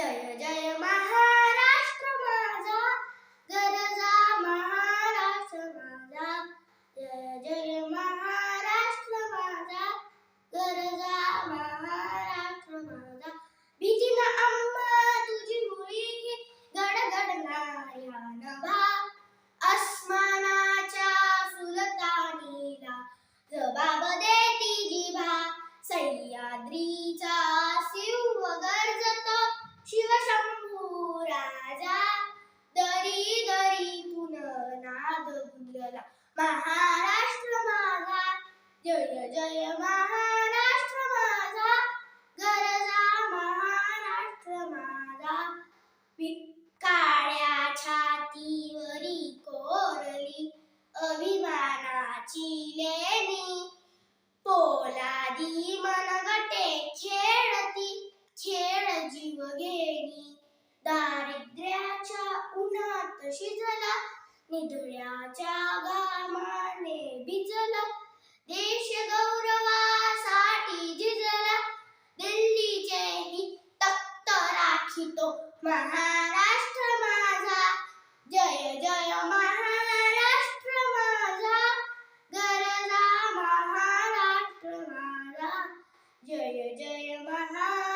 जय जय महाराष्ट्र पुननाद महाराष्ट्र माझा. जय जय महाराष्ट्र माझा. गरजा महाराष्ट्र माझा. काळ्या छातीवरी कोरली अभिमानाची लेणी. पोलादी मनगटे खेळती खेळ जीव घेणी. दारिद्र्याच्या उन्हात शिजला निधुळ्याच्या गामाने भिजला. देश गौरवासाठी झिजला. दिल्लीचे ही तख्त राखितो महाराष्ट्र माझा. जय जय महाराष्ट्र माझा. गरजा महाराष्ट्र माझा. जय जय महाराष्ट्र